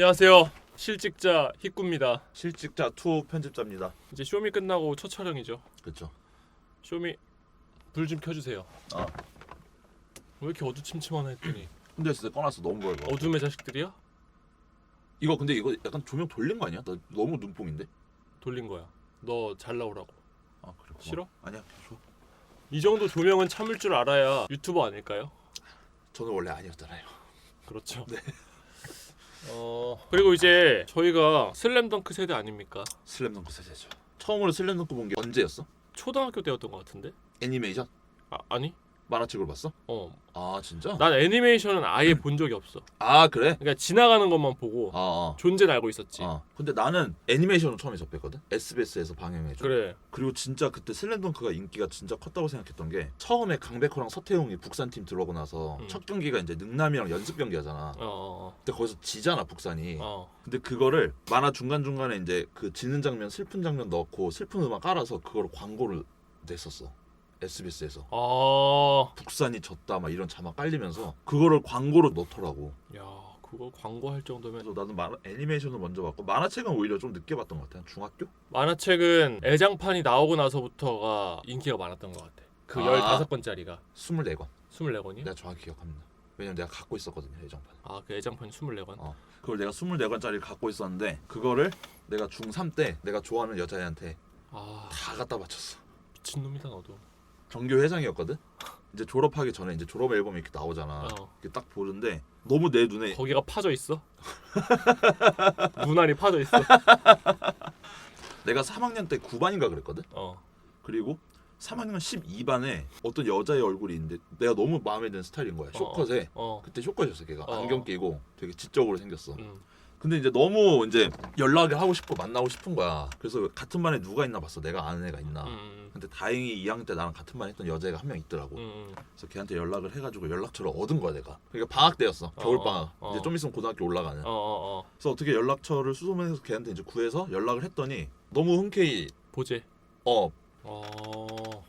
안녕하세요. 실직자 희꾸입니다. 실직자 투 편집자입니다. 이제 쇼미 끝나고 첫 촬영이죠. 그렇죠. 쇼미 불 좀 켜주세요. 아 왜 이렇게 어두침침하나 했더니 근데 진짜 꺼놨어 너무 보여. 이거. 어둠의 자식들이야? 이거 근데 이거 약간 조명 돌린 거 아니야? 나 너무 눈뽕인데. 돌린 거야. 너 잘 나오라고. 아 그래. 고마워. 싫어? 아니야. 좋아. 이 정도 조명은 참을 줄 알아야 유튜버 아닐까요? 저는 원래 아니었잖아요. 그렇죠. 네. 어 그리고 이제 저희가 슬램덩크 세대 아닙니까? 슬램덩크 세대죠. 처음으로 슬램덩크 본 게 언제였어? 초등학교 때였던 것 같은데? 애니메이션? 아 아니? 만화책으로 봤어? 어. 아 진짜? 난 애니메이션은 아예 본 적이 없어. 아 그래? 그러니까 지나가는 것만 보고 아, 아. 존재는 알고 있었지. 아. 근데 나는 애니메이션을 처음에 접했거든. SBS에서 방영해줘. 그래. 그리고 진짜 그때 슬램덩크가 인기가 진짜 컸다고 생각했던 게 처음에 강백호랑 서태웅이 북산팀 들어오고 나서 음. 첫 경기가 이제 능남이랑 연습 경기 하잖아. 어. 어. 근데 거기서 지잖아 북산이. 어. 근데 그거를 만화 중간 중간에 이제 그 지는 장면, 슬픈 장면 넣고 슬픈 음악 깔아서 그거를 광고를 냈었어. SBS에서 아. 북산이 졌다 막 이런 자막 깔리면서 그거를 광고로 넣더라고. 야, 그거 광고할 정도면 그래서 나는 만화, 애니메이션을 먼저 봤고 만화책은 오히려 좀 늦게 봤던 것 같아. 한 중학교? 만화책은 애장판이 나오고 나서부터가 인기가 많았던 것 같아. 그 아. 15권짜리가 24권. 24권이야? 내가 정확히 기억합니다. 왜냐면 내가 갖고 있었거든요 예정판. 아, 그 애장판이 24권? 어. 그걸 내가 24권짜리를 갖고 있었는데 그거를 내가 중3 때 내가 좋아하는 여자애한테 아, 다 갖다 바쳤어. 미친놈이다 너도. 전교 회장이었거든. 이제 졸업하기 전에 이제 졸업 앨범이 이렇게 나오잖아. 어. 이렇게 딱 보는데 너무 내 눈에 거기가 파져 있어? 눈알이 파져 있어? 내가 3학년 때 9반인가 그랬거든. 어. 그리고 3학년 12반에 어떤 여자의 얼굴이 있는데 내가 너무 마음에 드는 스타일인 거야. 쇼컷에. 어. 그때 쇼컷이었어 걔가. 어. 안경 끼고 되게 지적으로 생겼어. 음. 근데 이제 너무 이제 연락을 하고 싶고 만나고 싶은 거야. 그래서 같은 반에 누가 있나 봤어. 내가 아는 애가 있나. 음. 근데 다행히 2학년 때 나랑 같은 반 했던 여자애가 한 명 있더라고. 음. 그래서 걔한테 연락을 해가지고 연락처를 얻은 거야 내가. 그러니까 방학 때였어. 겨울 방학. 어, 어. 이제 좀 있으면 고등학교 올라가는. 어, 어, 어. 그래서 어떻게 연락처를 수소문해서 걔한테 이제 구해서 연락을 했더니 너무 흔쾌히 보제. 어 어.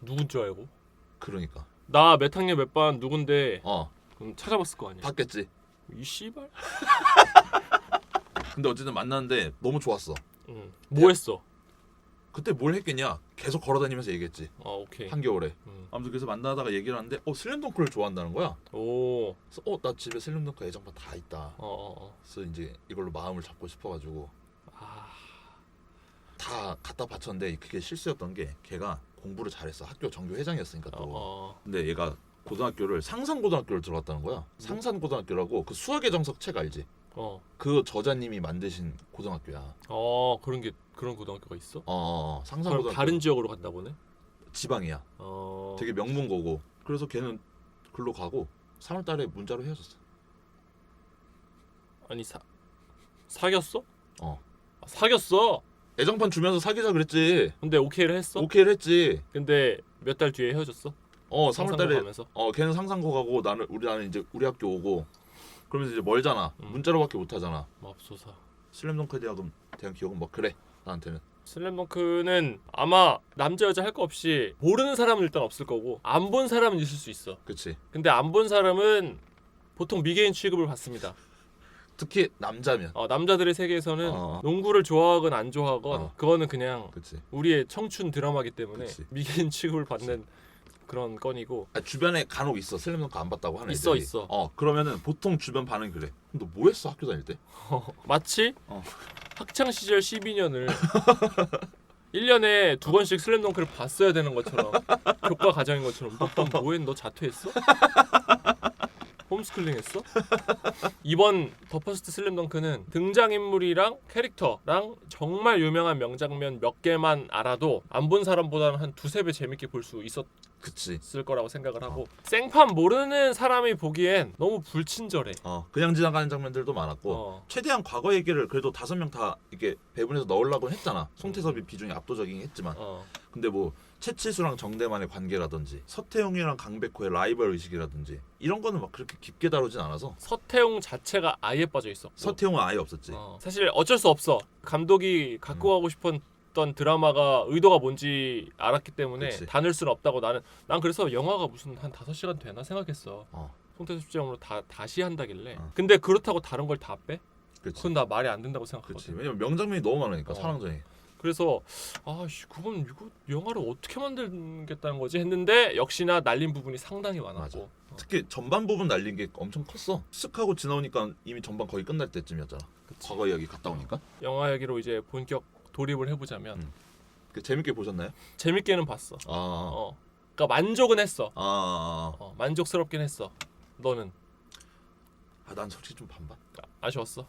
누군 줄 알고? 그러니까 나 몇 학년 몇 반 누군데 어 그럼 찾아봤을 거 아니야. 봤겠지. 이 씨발? 근데 어쨌든 만났는데 너무 좋았어. 응. 뭐 했어? 그때 뭘 했겠냐? 계속 걸어다니면서 얘기했지. 아, 오케이. 한겨울에. 음. 아무튼 그래서 만나다가 얘기를 하는데 어 슬램덩크를 좋아한다는 거야. 오. 그래서 어나 집에 슬램덩크 애정판 다 있다. 어, 어, 어. 그래서 이제 이걸로 마음을 잡고 싶어가지고 아. 다 갖다 바쳤는데 그게 실수였던 게 걔가 공부를 잘했어. 학교 정교 회장이었으니까 또. 어, 어. 근데 얘가 고등학교를 상산고등학교를 들어갔다는 거야. 상산고등학교라고 그 수학의 정석 책 알지? 어. 그 저자님이 만드신 고등학교야. 어, 그런 게 그런 고등학교가 있어? 어, 어, 어. 그럼 상산고등학교. 다른 지역으로 갔나 보네. 지방이야. 어. 되게 명문고고. 그래서 걔는 글로 가고 3월달에 문자로 헤어졌어. 아니 사 사귀었어? 어. 아, 사귀었어. 애정판 주면서 사귀자 그랬지. 근데 오케이를 했어? 오케이를 했지. 근데 몇 달 뒤에 헤어졌어? 어, 상상고 3월달에 가면서? 어 걔는 상상고 가고 나는 우리 나는 이제 우리 학교 오고 그러면서 이제 멀잖아. 음. 문자로밖에 못 하잖아. 맙소사. 슬램덩크에 대한 대한 기억은 뭐 그래 나한테는. 슬램덩크는 아마 남자 여자 할 거 없이 모르는 사람은 일단 없을 거고 안 본 사람은 있을 수 있어. 그치. 근데 안 본 사람은 보통 미개인 취급을 받습니다. 특히 남자면. 어, 남자들의 세계에서는 어. 농구를 좋아하건 안 좋아하건 어. 그거는 그냥 그치. 우리의 청춘 드라마기 때문에 그치. 미개인 취급을 받는 그 런 건이고 아, 주변에 간혹 있어 슬램덩크 안 봤다고 하는 있어, 애들이. 있어. 어 그러면은 보통 주변 반응이 그래. 너 뭐 했어 학교 다닐 때? 마치 어. 학창 시절 12년을 1년에 두 번씩 슬램덩크를 봤어야 되는 것처럼 교과 과정인 것처럼 너 뭐했 너 자퇴했어? 홈스쿨링 했어? 이번 더 퍼스트 슬램덩크는 등장인물이랑 캐릭터랑 정말 유명한 명장면 몇 개만 알아도 안 본 사람보다는 한 두세 배 재밌게 볼 수 있었을 그치. 거라고 생각을 하고 생판 모르는 사람이 보기엔 너무 불친절해 어 그냥 지나가는 장면들도 많았고 어. 최대한 과거 얘기를 그래도 다섯 명 다 이렇게 배분해서 넣으려고 했잖아. 송태섭이 비중이 압도적이긴 했지만 어. 근데 뭐 채치수랑 정대만의 관계라든지 서태웅이랑 강백호의 라이벌 의식이라든지 이런 거는 막 그렇게 깊게 다루진 않아서 서태웅 자체가 아예 빠져 있었고 서태웅은 아예 없었지. 어, 사실 어쩔 수 없어 감독이 갖고 음. 가고 싶 었던 드라마가 의도가 뭔지 알았기 때문에 그치. 다눌 수는 없다고 나는 난 그래서 영화가 무슨 한 5시간 되나 생각했어 어. 송태섭 시장으로 다 다시 한다길래 어. 근데 그렇다고 다른 걸 다 빼? 그치. 그건 나 말이 안 된다고 그치. 생각하거든. 왜냐면 명장면이 너무 많으니까 어. 사랑전이. 그래서 아씨 그건 이거 영화를 어떻게 만들겠다는 거지 했는데 역시나 날린 부분이 상당히 많았고. 어. 특히 전반 부분 날린 게 엄청 컸어. 쓱 하고 지나오니까 이미 전반 거의 끝날 때쯤이었잖아. 과거 이야기 갔다 오니까. 영화 얘기로 이제 본격 돌입을 해보자면 음. 그 재밌게 보셨나요? 재밌게는 봤어. 아, 어. 그러니까 만족은 했어. 아, 아, 어, 만족스럽긴 했어. 너는 아, 난 솔직히 좀 반반. 아- 아쉬웠어.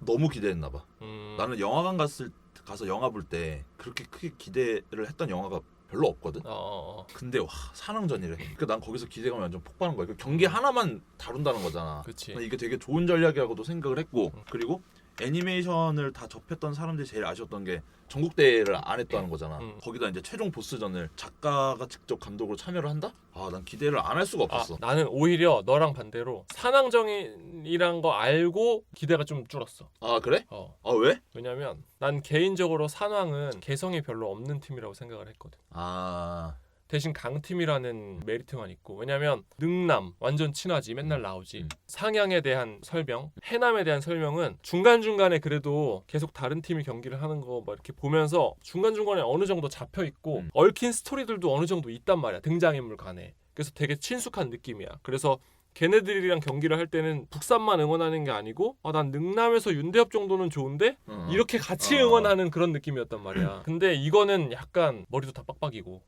너무 기대했나 봐. 음, 나는 영화관 갔을 가서 영화 볼 때 그렇게 크게 기대를 했던 영화가 별로 없거든. 어, 어, 어. 근데 와 사랑전이래. 그러니까 난 거기서 기대감이 완전 폭발한 거야. 그 경기 하나만 다룬다는 거잖아. 그치. 이게 되게 좋은 전략이라고도 생각을 했고 음. 그리고 애니메이션을 다 접했던 사람들이 제일 아쉬웠던 게 전국 대회를 안 했다는 거잖아. 음. 거기다 이제 최종 보스전을 작가가 직접 감독으로 참여를 한다? 아 난 기대를 안 할 수가 아, 없었어. 나는 오히려 너랑 반대로 산왕정이란 거 알고 기대가 좀 줄었어. 아 그래? 어. 아 왜? 왜냐면 난 개인적으로 산왕은 개성이 별로 없는 팀이라고 생각을 했거든. 아 대신 강팀이라는 메리트만 있고 왜냐면 능남 완전 친하지 맨날 나오지 음. 상향에 대한 설명 해남에 대한 설명은 중간중간에 그래도 계속 다른 팀이 경기를 하는 거 막 이렇게 보면서 중간중간에 어느 정도 잡혀 있고 음. 얽힌 스토리들도 어느 정도 있단 말이야 등장인물 간에 그래서 되게 친숙한 느낌이야 그래서 걔네들이랑 경기를 할 때는 북산만 응원하는 게 아니고 아, 난 능남에서 윤대엽 정도는 좋은데 어. 이렇게 같이 어. 응원하는 그런 느낌이었단 말이야 근데 이거는 약간 머리도 다 빡빡이고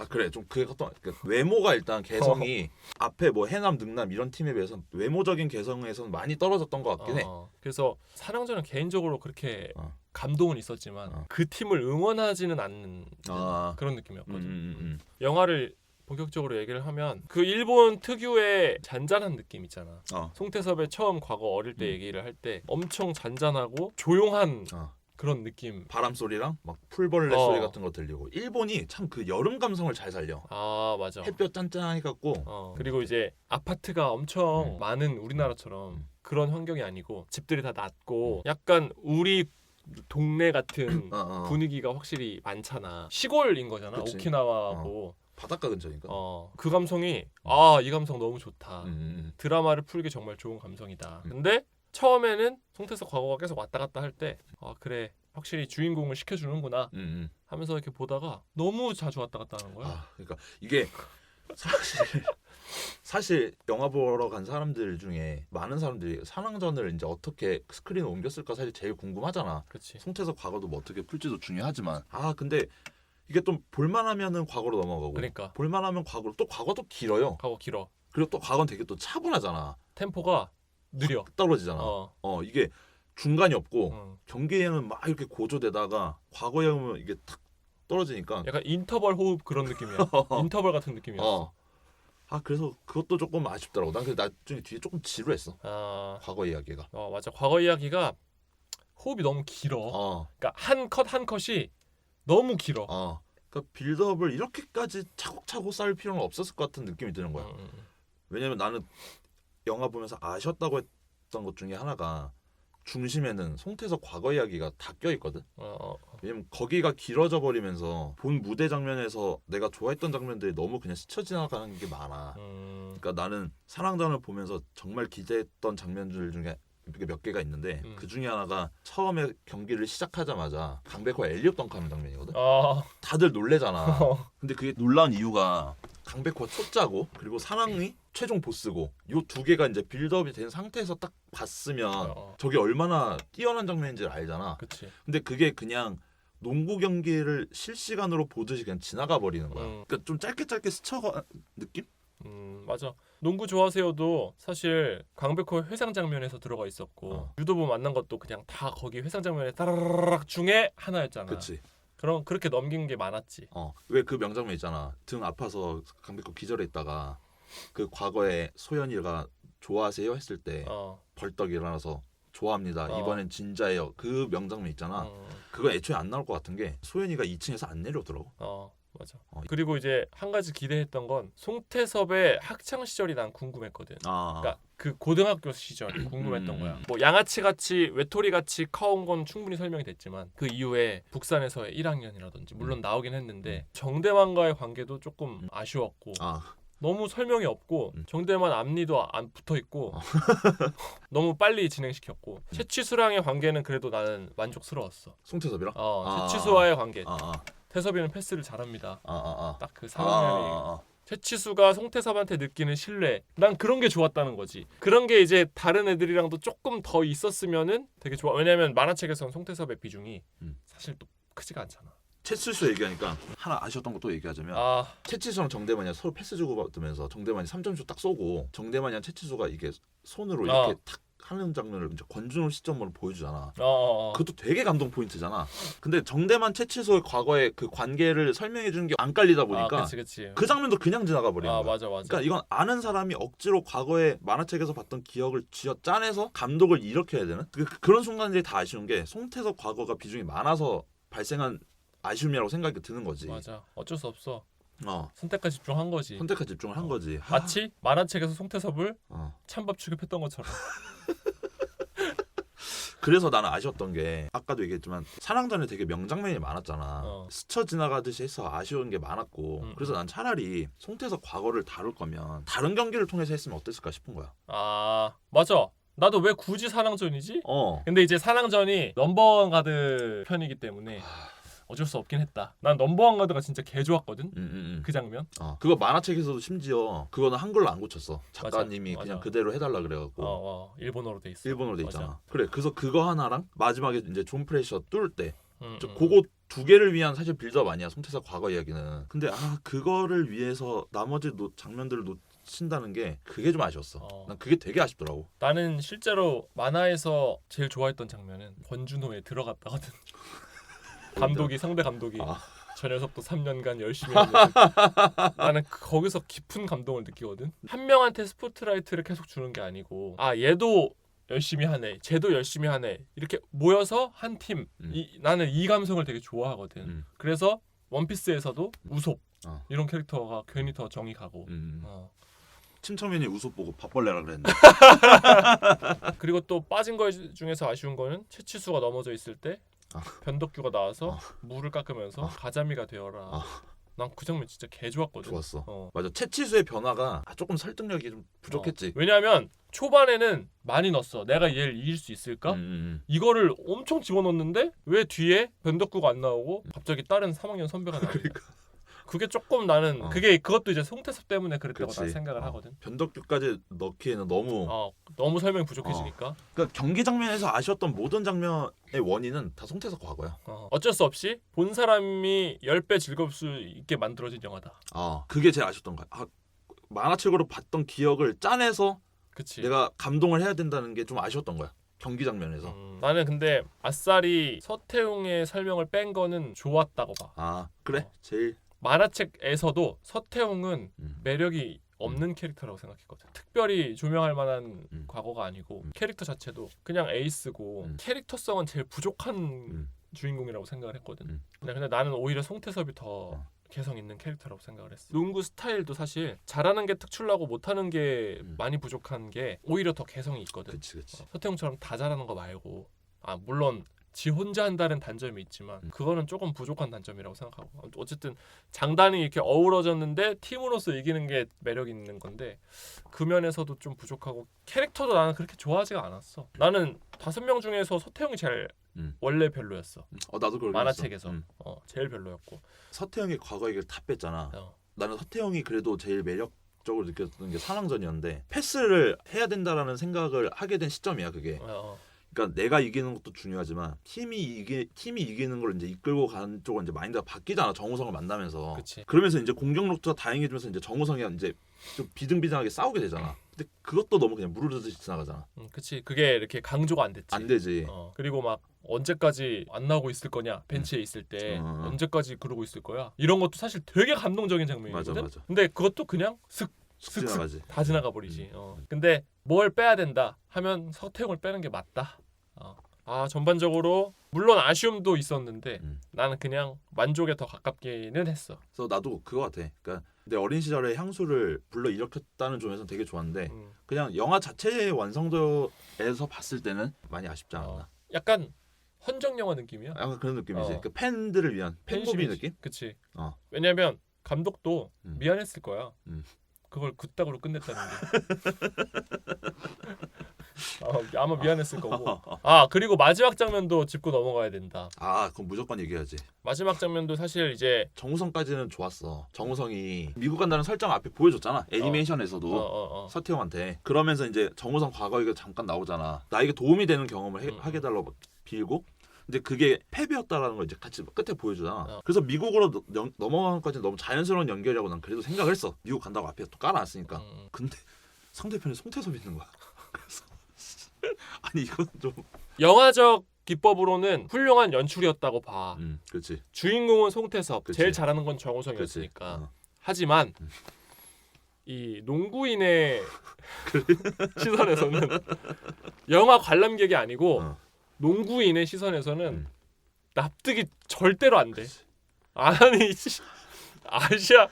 아 그래 좀 그게 어떤 그 외모가 일단 개성이 앞에 뭐 해남 능남 이런 팀에 비해서 외모적인 개성에서는 많이 떨어졌던 것 같긴 해. 어, 그래서 사랑전은 개인적으로 그렇게 어. 감동은 있었지만 어. 그 팀을 응원하지는 않는 아. 그런 음, 느낌이었거든. 음, 음, 영화를 본격적으로 얘기를 하면 그 일본 특유의 잔잔한 느낌 있잖아. 음. 어. 송태섭의 처음 과거 어릴 때 음. 얘기를 할 때 엄청 잔잔하고 조용한 어. 그런 느낌. 바람 소리랑 막 풀벌레 어. 소리 같은 거 들리고 일본이 참 그 여름 감성을 잘 살려. 아 맞아. 햇볕 짠짠해 갖고 어, 그리고 이제 아파트가 엄청 음. 많은 우리나라처럼 음. 그런 환경이 아니고 집들이 다 낮고 약간 우리 동네 같은 어, 어. 분위기가 확실히 많잖아. 시골인 거잖아. 그치. 오키나와하고. 바닷가 근처니까. 어. 그 감성이 아, 이 감성 너무 좋다. 음, 음, 드라마를 풀기 정말 좋은 감성이다. 음. 근데 처음에는 송태석 과거가 계속 왔다 갔다 할 때 아, 그래. 확실히 주인공을 시켜 주는구나 음, 음. 하면서 이렇게 보다가 너무 자주 왔다 갔다 하는 거야. 아, 그러니까 이게 사실 사실 영화 보러 간 사람들 중에 많은 사람들이 산왕전을 이제 어떻게 스크린에 옮겼을까 사실 제일 궁금하잖아. 그렇지. 송태석 과거도 뭐 어떻게 풀지도 중요하지만 아 근데 이게 좀 볼만하면은 과거로 넘어가고 그러니까 볼만하면 과거로 또 과거도 길어요. 과거 길어. 그리고 또 과거는 되게 또 차분하잖아. 템포가 느려. 확 떨어지잖아. 어, 어. 이게 중간이 없고 응. 경기에는 막 이렇게 고조되다가 과거에 오면 이게 탁 떨어지니까 약간 인터벌 호흡 그런 느낌이야. 인터벌 같은 느낌이었어. 어. 아 그래서 그것도 조금 아쉽더라고. 난 그래서 나중에 뒤에 조금 지루했어. 아, 과거 이야기가. 어 맞아. 과거 이야기가 호흡이 너무 길어. 어. 그러니까 한 컷 한 컷이 너무 길어. 어. 그러니까 빌드업을 이렇게까지 차곡차곡 쌓을 필요는 없었을 것 같은 느낌이 드는 거야. 음, 음, 왜냐면 나는 영화 보면서 아쉬웠다고 했던 것 중에 하나가 중심에는 송태석 과거 이야기가 다 껴있거든. 어, 어, 어. 왜냐면 거기가 길어져 버리면서 본 무대 장면에서 내가 좋아했던 장면들이 너무 그냥 스쳐 지나가는 게 많아. 음, 그러니까 나는 사랑전을 보면서 정말 기대했던 장면들 중에 몇 개가 있는데 음. 그 중에 하나가 처음에 경기를 시작하자마자 강백호와 엘리엇 덩크하는 장면이거든. 아, 다들 놀래잖아. 어. 근데 그게 놀라운 이유가 강백호가 초짜고 그리고 사랑이 최종 보스고 요 두 개가 이제 빌드업이 된 상태에서 딱 봤으면 어, 저게 얼마나 뛰어난 장면인지 알잖아. 그치. 근데 그게 그냥 농구 경기를 실시간으로 보듯이 그냥 지나가 버리는 거야. 음. 그러니까 좀 짧게 짧게 스쳐가 느낌? 음, 맞아. 농구 좋아하세요도 사실 강백호 회상 장면에서 들어가 있었고 어. 유도부 만난 것도 그냥 다 거기 회상 장면에 따라락 중에 하나였잖아. 그치? 그럼 그렇게 넘긴 게 많았지. 어. 왜 그 명장면 있잖아. 등 아파서 강백호 기절해 있다가 그 과거에 소연이가 좋아하세요 했을 때 어, 벌떡 일어나서 좋아합니다. 어. 이번엔 진짜예요. 그 명장면 있잖아. 음, 그거 애초에 안 나올 것 같은 게 소연이가 2층에서 안 내려오더라고. 어, 맞아. 어. 그리고 이제 한 가지 기대했던 건 송태섭의 학창 시절이 난 궁금했거든. 아. 그러니까 그 고등학교 시절 궁금했던 음. 거야. 뭐 양아치 같이 외톨이 같이 커온 건 충분히 설명이 됐지만 그 이후에 북산에서의 1학년이라든지 물론 나오긴 했는데 정대만과의 관계도 조금 음. 아쉬웠고 아. 너무 설명이 없고 음. 정대만 앞니도 안 붙어 있고 어. 너무 빨리 진행시켰고 최치수랑의 관계는 그래도 나는 만족스러웠어. 송태섭이랑? 어, 아. 최치수와의 관계. 아, 아, 태섭이는 패스를 잘합니다. 아, 아, 딱그 아. 상황이 아, 아, 최치수가 송태섭한테 느끼는 신뢰. 난 그런 게 좋았다는 거지. 그런 게 이제 다른 애들이랑도 조금 더 있었으면은 되게 좋아. 왜냐면 만화책에서는 송태섭의 비중이 음. 사실 또 크지가 않잖아. 채치수 얘기하니까 하나 아쉬웠던 것도 얘기하자면 아, 채치수랑 정대만이 서로 패스 주고 받으면서 정대만이 3점슛 딱 쏘고 정대만이랑 채치수가 이게 손으로 이렇게 어. 탁 하는 장면을 이제 권준호 시점으로 보여주잖아. 어, 어, 어. 그것도 되게 감동 포인트잖아. 근데 정대만 채치수의 과거의 그 관계를 설명해 주는 게 안 깔리다 아, 보니까 그치, 그치. 그 장면도 그냥 지나가 버리는 아, 거야. 맞아, 맞아. 그러니까 이건 아는 사람이 억지로 과거에 만화책에서 봤던 기억을 쥐어 짜내서 감독을 일으켜야 되는 그, 그런 순간들이 다 아쉬운 게 송태섭 과거가 비중이 많아서 발생한 아쉬움이라고 생각이 드는 거지. 맞아. 어쩔 수 없어. 어, 선택과 집중한 거지. 선택과 집중을 한 거지. 마치 만화책에서 송태섭을 어. 찬밥 취급했던 것처럼. 그래서 나는 아쉬웠던 게 아까도 얘기했지만 사랑전에 되게 명장면이 많았잖아. 어. 스쳐 지나가듯이 해서 아쉬운 게 많았고 음, 그래서 음. 난 차라리 송태섭 과거를 다룰 거면 다른 경기를 통해서 했으면 어땠을까 싶은 거야. 아, 맞아. 나도 왜 굳이 사랑전이지? 어. 근데 이제 사랑전이 넘버원 가드 편이기 때문에 어쩔 수 없긴 했다. 난 넘버원 가드가 진짜 개 좋았거든. 음, 음, 음. 그 장면. 어. 그거 만화책에서도 심지어 그거는 한글로 안 고쳤어. 작가님이 맞아, 그냥 맞아. 그대로 해달라 그래갖고 어, 어, 일본어로 돼 있어. 일본어로 돼. 있잖아. 그래, 그래서 그거 하나랑 마지막에 이제 존 프레셔 뚫을 때, 음, 저 음. 그거 두 개를 위한 사실 빌드업 아니야. 송태섭 과거 이야기는. 근데 아 그거를 위해서 나머지 노, 장면들을 놓 친다는 게 그게 좀 아쉬웠어. 어. 난 그게 되게 아쉽더라고. 나는 실제로 만화에서 제일 좋아했던 장면은 권준호에 들어갔다거든. 감독이 상대 감독이 아. 저 녀석도 3년간 열심히 했는데 나는 그- 거기서 깊은 감동을 느끼거든. 한 명한테 스포트라이트를 계속 주는 게 아니고 아 얘도 열심히 하네, 쟤도 열심히 하네 이렇게 모여서 한 팀. 음. 이, 나는 이 감성을 되게 좋아하거든. 음. 그래서 원피스에서도 우솝 어. 이런 캐릭터가 괜히 더 정이 가고. 음. 어. 침청민이 우속 보고 밥벌레라 그랬는데. 그리고 또 빠진 거 중에서 아쉬운 거는 최치수가 넘어져 있을 때 아. 변덕규가 나와서 아. 물을 깎으면서 아. 가자미가 되어라. 아. 난그 장면 진짜 개 좋았거든. 좋았어. 어. 맞아. 채치수의 변화가 아, 조금 설득력이 좀 부족했지. 어. 왜냐하면 초반에는 많이 넣었어. 내가 얘를 이길 수 있을까? 음, 음, 이거를 엄청 집어넣는데 왜 뒤에 변덕구가 안 나오고 갑자기 다른 3학년 선배가 나오냐? 그러니까. 그게 조금 나는 어. 그게 그것도 이제 송태섭 때문에 그랬다고 그치. 난 생각을 어. 하거든. 변덕규까지 넣기에는 너무 어, 너무 설명이 부족해지니까 그러니까 경기 장면에서 아쉬웠던 모든 장면의 원인은 다 송태섭 과거야. 어, 어쩔 수 없이 본 사람이 10배 즐거울 수 있게 만들어진 영화다. 아 그게 제일 아쉬웠던 거야. 아, 만화책으로 봤던 기억을 짜내서 그치? 내가 감동을 해야 된다는 게 좀 아쉬웠던 거야. 경기 장면에서. 음, 나는 근데 아싸리 서태웅의 설명을 뺀 거는 좋았다고 봐. 아 그래? 어. 제일 만화책에서도 서태웅은 음. 매력이 없는 캐릭터라고 생각했거든. 특별히 조명할 만한 음. 과거가 아니고 음. 캐릭터 자체도 그냥 에이스고 음. 캐릭터성은 제일 부족한 음. 주인공이라고 생각을 했거든. 음. 근데, 근데 나는 오히려 송태섭이 더 어. 개성 있는 캐릭터라고 생각을 했어. 농구 스타일도 사실 잘하는 게 특출나고 못하는 게 음. 많이 부족한 게 오히려 더 개성이 있거든. 그치 그치. 어, 서태웅처럼 다 잘하는 거 말고 아 물론 지 혼자 한다는 단점이 있지만 음. 그거는 조금 부족한 단점이라고 생각하고 어쨌든 장단이 이렇게 어우러졌는데 팀으로서 이기는 게 매력 있는 건데 그 면에서도 좀 부족하고 캐릭터도 나는 그렇게 좋아하지가 않았어 나는 다섯 명 중에서 서태웅이 제일 음. 원래 별로였어 음. 어 나도 그걸 만화책에서 음. 어 제일 별로였고 서태형의 과거 얘기를 다 뺐잖아. 어. 나는 서태형이 그래도 제일 매력 적으로 느꼈던 게 사랑전이었는데 패스를 해야 된다라는 생각을 하게 된 시점이야 그게. 어, 어. 그러니까 내가 이기는 것도 중요하지만 팀이 이기 팀이 이기는 걸 이제 이끌고 가는 쪽은 이제 마인드가 바뀌잖아 정우성을 만나면서. 그치. 그러면서 이제 공격력도 다행해주면서 이제 정우성이 이제 좀 비등비등하게 싸우게 되잖아. 근데 그것도 너무 그냥 무르르듯이 지나가잖아. 음, 그치 그게 이렇게 강조가 안 됐지 안 되지. 어, 그리고 막 언제까지 안 나오고 있을 거냐 벤치에 있을 때 어, 어. 언제까지 그러고 있을 거야 이런 것도 사실 되게 감동적인 맞아 장면이거든 맞아. 근데 그것도 그냥 슥쑥 슥슥 지나가지. 다 지나가 버리지 어. 근데 뭘 빼야 된다 하면 서태웅을 빼는 게 맞다 어. 아 전반적으로 물론 아쉬움도 있었는데 음. 나는 그냥 만족에 더 가깝기는 했어 그래서 나도 그거 같아. 그러니까 내 어린 시절에 향수를 불러 일으켰다는 점에서 되게 좋았는데 음. 그냥 영화 자체의 완성도에서 봤을 때는 많이 아쉽지 않았나. 어. 약간 헌정 영화 느낌이야 약간 그런 느낌이지. 어. 그 팬들을 위한 팬심이지. 느낌? 그치 어. 왜냐면 감독도 음. 미안했을 거야 음. 그걸 굿딱으로 끝냈다는 게 아, 아마 미안했을 거고 아 그리고 마지막 장면도 짚고 넘어가야 된다 아 그럼 무조건 얘기해야지. 마지막 장면도 사실 이제 정우성까지는 좋았어. 정우성이 미국 간다는 설정 앞에 보여줬잖아. 애니메이션에서도 어, 어, 어. 서태웅한테. 그러면서 이제 정우성 과거 얘기가 잠깐 나오잖아. 나에게 도움이 되는 경험을 해, 음. 하게 달라고 빌고. 근데 그게 패배였다라는 걸 이제 같이 끝에 보여주잖아. 어. 그래서 미국으로 너- 연- 넘어가는 까지 너무 자연스러운 연결이라고 난 그래도 생각을 했어. 미국 간다고 앞에 또 깔아놨으니까. 음, 근데 상대편에 송태섭이 있는 거야. 그래서 아니 이건 좀. 영화적 기법으로는 훌륭한 연출이었다고 봐 음, 그렇지. 주인공은 송태섭 그치. 제일 잘하는 건. 정우성이었으니까 어. 하지만 음. 이 농구인의 시선에서는 영화 관람객이 아니고 어. 농구인의 시선에서는 음. 납득이 절대로 안 돼. 아니 씨, 아시아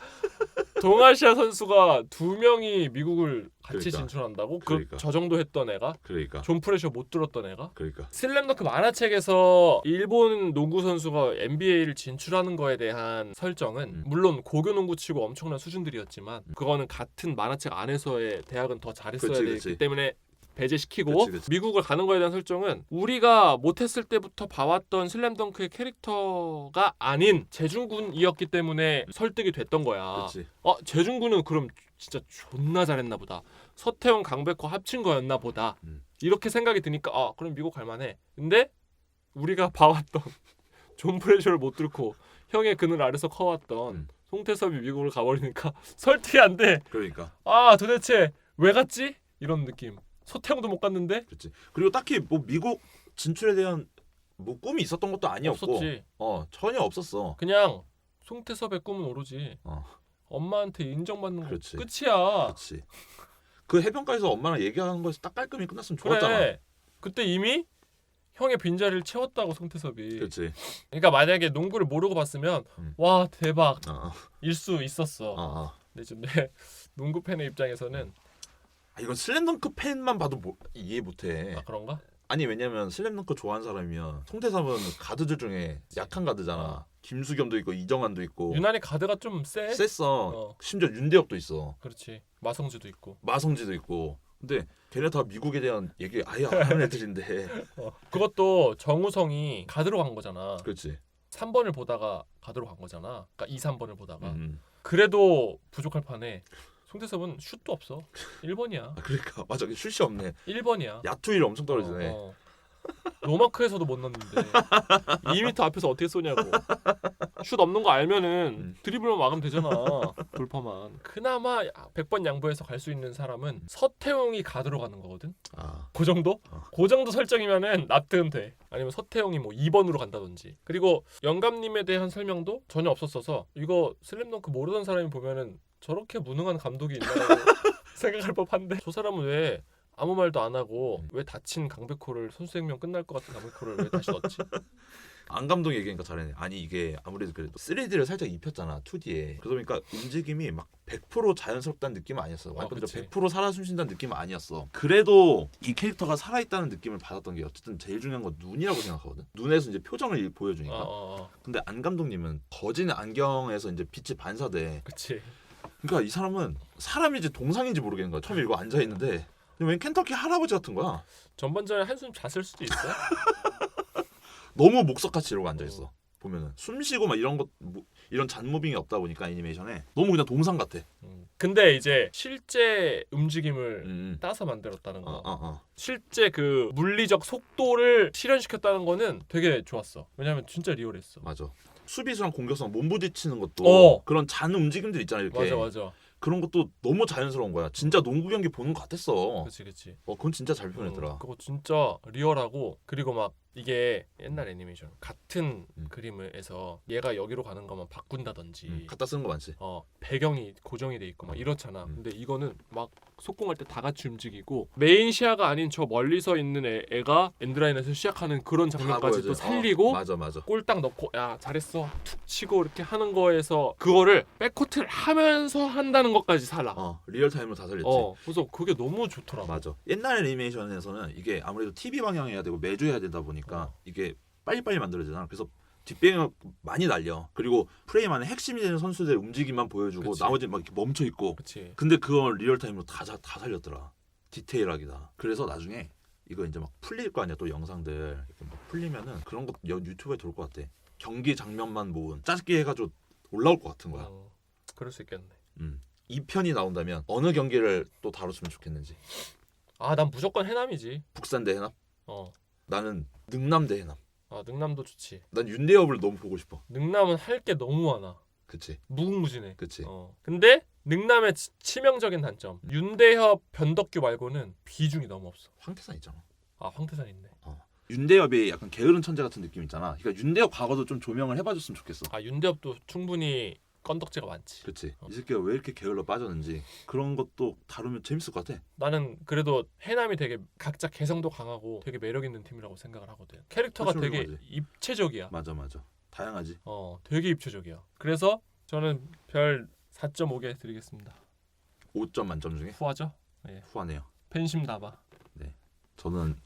동아시아 선수가 두 명이 미국을 같이 그러니까. 진출한다고 그 그러니까. 저 정도 했던 애가 그러니까. 존 프레셔 못 들었던 애가 그러니까. 슬램덩크 만화책에서 일본 농구 선수가 NBA를 진출하는 거에 대한 설정은 음. 물론 고교 농구치고 엄청난 수준들이었지만 그거는 같은 만화책 안에서의 대학은 더 잘했어야 그치, 되기 그치. 때문에 배제시키고 그치, 그치. 미국을 가는 거에 대한 설정은 우리가 못했을 때부터 봐왔던 슬램덩크의 캐릭터가 아닌 재중군이었기 때문에 설득이 됐던 거야. 그렇지. 어 재중군은 그럼 진짜 존나 잘했나 보다. 서태웅 강백호 합친 거였나 보다. 음. 이렇게 생각이 드니까 아 그럼 미국 갈만해. 근데 우리가 봐왔던 존 프레셔를 못 뚫고 형의 그늘 아래서 커왔던 음. 송태섭이 미국을 가버리니까 설득이 안 돼. 그러니까. 아 도대체 왜 갔지? 이런 느낌. 서태웅도 못 갔는데 그렇지. 그리고 딱히 뭐 미국 진출에 대한 뭐 꿈이 있었던 것도 아니었고, 없었지. 어 전혀 없었어. 그냥 송태섭의 꿈은 오로지 어, 엄마한테 인정받는 거 그렇지. 끝이야. 그렇지. 그 해변가에서 엄마랑 얘기하는 거에서 딱 깔끔히 끝났으면 좋았잖아. 그래. 그때 이미 형의 빈자리를 채웠다고 송태섭이. 그렇지. 그러니까 만약에 농구를 모르고 봤으면 음. 와 대박 어, 어, 일수 있었어. 어, 어. 근데 지금 내 농구 팬의 입장에서는 아, 이건 슬램덩크 팬만 봐도 뭐, 이해 못해. 아 그런가? 아니 왜냐면 슬램덩크 좋아하는 사람이면 송태섭은 가드들 중에 약한 가드잖아. 어. 김수겸도 있고 이정환도 있고 유난히 가드가 좀 세. 셌어. 어. 심지어 윤대엽도 있어. 그렇지. 마성주도 있고. 마성지도 있고. 근데 걔네 다 미국에 대한 얘기 아예 안 하는 애들인데. 어. 그것도 정우성이 가드로 간 거잖아. 그렇지. 3번을 보다가 가드로 간 거잖아. 그러니까 2, 3번을 보다가. 음. 그래도 부족할 판에 송태섭은 슛도 없어. 1번이야. 아, 그러니까 맞아. 슛이 없네. 1번이야. 야투율 엄청 떨어지네. 어, 어. 노마크에서도 못 넣는데 2m 앞에서 어떻게 쏘냐고 슛 없는 거 알면은 음. 드리블만 막으면 되잖아 돌파만 그나마 100번 양보해서 갈 수 있는 사람은 서태웅이 가드로 가는 거거든 아. 그 정도? 어. 그 정도 설정이면은 납득은 돼 아니면 서태웅이 뭐 2번으로 간다든지 그리고 영감님에 대한 설명도 전혀 없었어서 이거 슬램덩크 모르던 사람이 보면은 저렇게 무능한 감독이 있나라고 생각할 법한데 저 사람은 왜 아무 말도 안 하고 음. 왜 다친 강백호를 선수 생명 끝날 것 같은 강백호를 왜 다시 넣었지? 안 감독 얘기니까 잘했네. 아니 이게 아무래도 그래도 3D를 살짝 입혔잖아 2D에. 그러다 보니까 움직임이 막 100% 자연스럽다는 느낌은 아니었어. 완전 그치. 100% 살아 숨쉰다는 느낌은 아니었어. 그래도 이 캐릭터가 살아 있다는 느낌을 받았던 게 어쨌든 제일 중요한 건 눈이라고 생각하거든. 눈에서 이제 표정을 보여주니까. 어, 어, 어. 근데 안 감독님은 거진 안경에서 이제 빛이 반사돼. 그치. 그러니까 이 사람은 사람인지 동상인지 모르겠는 거야. 처음에 이거 앉아 있는데. 웬 켄터키 할아버지 같은 거야. 전반전에 한숨 잤을 수도 있어. 너무 목석같이 이러고 앉아 있어. 보면은 숨 쉬고 막 이런 것 뭐, 이런 잔무빙이 없다 보니까 애니메이션에 너무 그냥 동상 같아. 음. 근데 이제 실제 움직임을 음. 따서 만들었다는 거. 어, 어, 어. 실제 그 물리적 속도를 실현시켰다는 거는 되게 좋았어. 왜냐면 진짜 리얼했어. 맞아. 수비수랑 공격수랑 몸부딪히는 것도 어. 그런 잔 움직임들 있잖아 이렇게. 맞아 맞아. 그런 것도 너무 자연스러운 거야. 진짜 농구 경기 보는 것 같았어. 그치 그치. 어, 그건 진짜 잘 표현했더라. 음, 그거 진짜 리얼하고 그리고 막 이게 옛날 애니메이션 같은 음. 그림을 해서 얘가 여기로 가는 것만 바꾼다든지 음, 갖다 쓰는 거 많지. 어 배경이 고정이 돼 있고 막 음. 이렇잖아. 음. 근데 이거는 막 속공할 때 다 같이 움직이고 메인 시야가 아닌 저 멀리서 있는 애, 애가 엔드라인에서 시작하는 그런 장면까지 다 또. 살리고 어, 맞아 맞아. 꼴딱 넣고 야 잘했어 툭 치고 이렇게 하는 거에서 그거를 백코트를 하면서 한다는 것까지 살아. 어 리얼 타임으로 다 살렸지. 어 그래서 그게 너무 좋더라고. 맞아. 옛날 애니메이션에서는 이게 아무래도 TV 방영해야 되고 매주 해야 되다 보니까 어. 이게 빨리빨리 만들어지잖아. 그래서 뒷배경 많이 날려. 그리고 프레임 안에 핵심이 되는 선수들의 움직임만 보여주고 그치. 나머지 막 이렇게 멈춰 있고. 그치. 근데 그걸 리얼 타임으로 다, 자- 다 살렸더라. 디테일하기다. 그래서 나중에 이거 이제 막 풀릴 거 아니야 또 영상들 풀리면은 그런 거 여- 유튜브에 돌 것 같아. 경기 장면만 모은 짧게 해가지고 올라올 것 같은 거야. 어, 그럴 수 있겠네. 음. 2편이 나온다면 어느 경기를 또 다뤘으면 좋겠는지. 아, 난 무조건 해남이지. 북산 대 해남. 어. 나는 능남 대 해남. 아, 능남도 좋지. 난 윤대엽을 너무 보고 싶어. 능남은 할 게 너무 많아. 그치, 무궁무진해. 그치. 어. 근데 능남의 치, 치명적인 단점. 윤대협, 변덕규 말고는 비중이 너무 없어. 황태산 있잖아. 아, 황태산 있네. 윤대엽이 약간 게으른 천재 같은 느낌 있잖아. 그러니까 윤대엽 과거도 좀 조명을 해봐줬으면 좋겠어. 아, 윤대협도 충분히 건덕지가 많지. 그치. 어. 이 새끼가 왜 이렇게 게을러 빠졌는지 그런 것도 다루면 재밌을 것 같아. 나는 그래도 해남이 되게 각자 개성도 강하고 되게 매력 있는 팀이라고 생각을 하거든. 캐릭터가 되게 맞지. 입체적이야. 맞아, 맞아. 다양하지. 어, 되게 입체적이야. 그래서 저는 별 4.5개 드리겠습니다. 5점 만점 중에 후하죠? 후하네요. 팬심 다바. 저는